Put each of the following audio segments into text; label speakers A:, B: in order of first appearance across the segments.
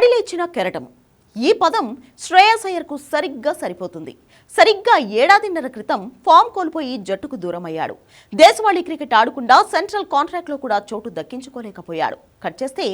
A: పడిలేచిన కెరటం. ఈ పదం శ్రేయస్ అయ్యర్కు సరిగ్గా సరిపోతుంది. సరిగ్గా ఏడాదిన్నర క్రితం ఫామ్ కోల్పోయి జట్టుకు దూరమయ్యాడు. దేశవాళీ క్రికెట్ ఆడకుండా సెంట్రల్ కాంట్రాక్ట్లో కూడా చోటు దక్కించుకోలేకపోయాడు. కట్ చేస్తే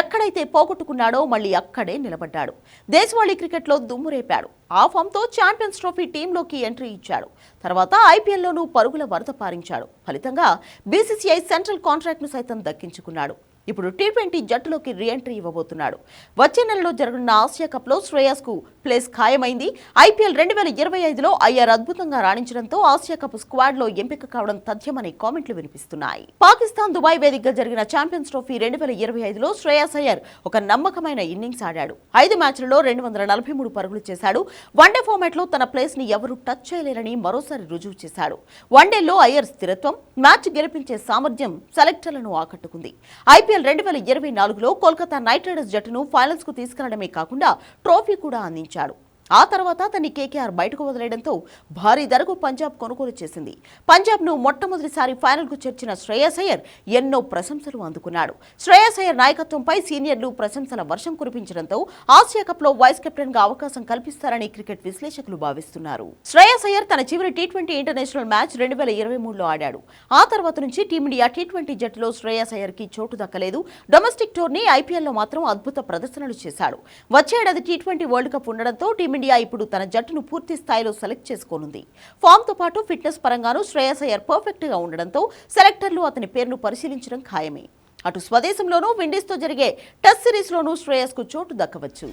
A: ఎక్కడైతే పోగొట్టుకున్నాడో మళ్ళీ అక్కడే నిలబడ్డాడు. దేశవాళీ క్రికెట్లో దుమ్మురేపాడు ఆ ఫామ్తో ఛాంపియన్స్ ట్రోఫీ టీంలోకి ఎంట్రీ ఇచ్చాడు. తర్వాత ఐపీఎల్లోనూ పరుగుల వరద పారించాడు. ఫలితంగా బీసీసీఐ సెంట్రల్ కాంట్రాక్ట్ను సైతం దక్కించుకున్నాడు. ఇప్పుడు టీ ట్వంటీ జట్టులోకి రీఎంట్రీ ఇవ్వబోతున్నాడు. వచ్చే నెలలో జరగనున్న ఆసియా కప్లో శ్రేయస్కు ప్లేస్ ఖాయమైంది. ఐపీఎల్ రెండు వేల ఇరవై ఐదులో అయ్యర్ అద్భుతంగా రాణించడంతో ఆసియా కప్ స్క్వాడ్లో ఎంపిక కావడం తథ్యమని కామెంట్లు వినిపిస్తున్నాయి. పాకిస్తాన్ దుబాయ్ వేదికగా జరిగిన ఛాంపియన్స్ ట్రోఫీ రెండు వేల ఇరవై ఐదులో శ్రేయస్ అయ్యర్ ఒక నమ్మకమైన ఇన్నింగ్స్ ఆడాడు. ఐదు మ్యాచ్లలో రెండు వందల నలభై మూడు పరుగులు చేశాడు. వన్డే ఫార్మాట్లో తన ప్లేస్ని ఎవరూ టచ్ చేయలేరని మరోసారి రుజువు చేశాడు. వన్డేలో అయ్యర్ స్థిరత్వం మ్యాచ్ గెలిపించే సామర్థ్యం సెలెక్టర్లను ఆకట్టుకుంది. ఐపీఎల్ రెండు వేల ఇరవై నాలుగులో కోల్కతా నైట్ రైడర్స్ జట్టును ఫైనల్స్కు తీసుకెళ్ళడమే కాకుండా ట్రోఫీ కూడా అందించాడు. ఆ తర్వాత అతన్ని కేకేఆర్ బయటకు వదిలేయడంతో భారీ ధరకు పంజాబ్ కొనుగోలు చేసింది. పంజాబ్ను మొట్టమొదటిసారి ఫైనల్కు చేర్చిన శ్రేయస్ అయ్యర్ ఎన్నో ప్రశంసలు అందుకున్నాడు. శ్రేయస్ అయ్యర్ నాయకత్వంపై సీనియర్లు ప్రశంసల వర్షం కురిపించడంతో ఆసియా కప్లో వైస్ కెప్టెన్గా అవకాశం కల్పిస్తారని క్రికెట్ విశ్లేషకులు భావిస్తున్నారు. శ్రేయస్ అయ్యర్ తన చివరి టీ ట్వంటీ ఇంటర్నేషనల్ మ్యాచ్ రెండు వేల ఇరవై మూడులో ఆడాడు. ఆ తర్వాత నుంచి టీమిండియా టీ ట్వంటీ జట్టులో శ్రేయస్ అయ్యర్కి చోటు దక్కలేదు. డొమెస్టిక్ టోర్నీ ఐపీఎల్లో మాత్రం అద్భుత ప్రదర్శనలు చేశాడు. వచ్చే ఏడాది టీ ట్వంటీ వరల్డ్ కప్ ఉండడంతో టీమిండియా ఇప్పుడు తన జట్టును పూర్తి స్థాయిలో సెలెక్ట్ చేసుకోనుంది. ఫామ్తో పాటు ఫిట్నెస్ పరంగానూ శ్రేయస్ అయ్యర్ పర్ఫెక్ట్గా ఉండడంతో సెలెక్టర్లు అతని పేరును పరిశీలించడం ఖాయమే. అటు స్వదేశంలోనూ విండీస్తో జరిగే టెస్ట్ సిరీస్లోనూ శ్రేయస్కు చోటు దక్కవచ్చు.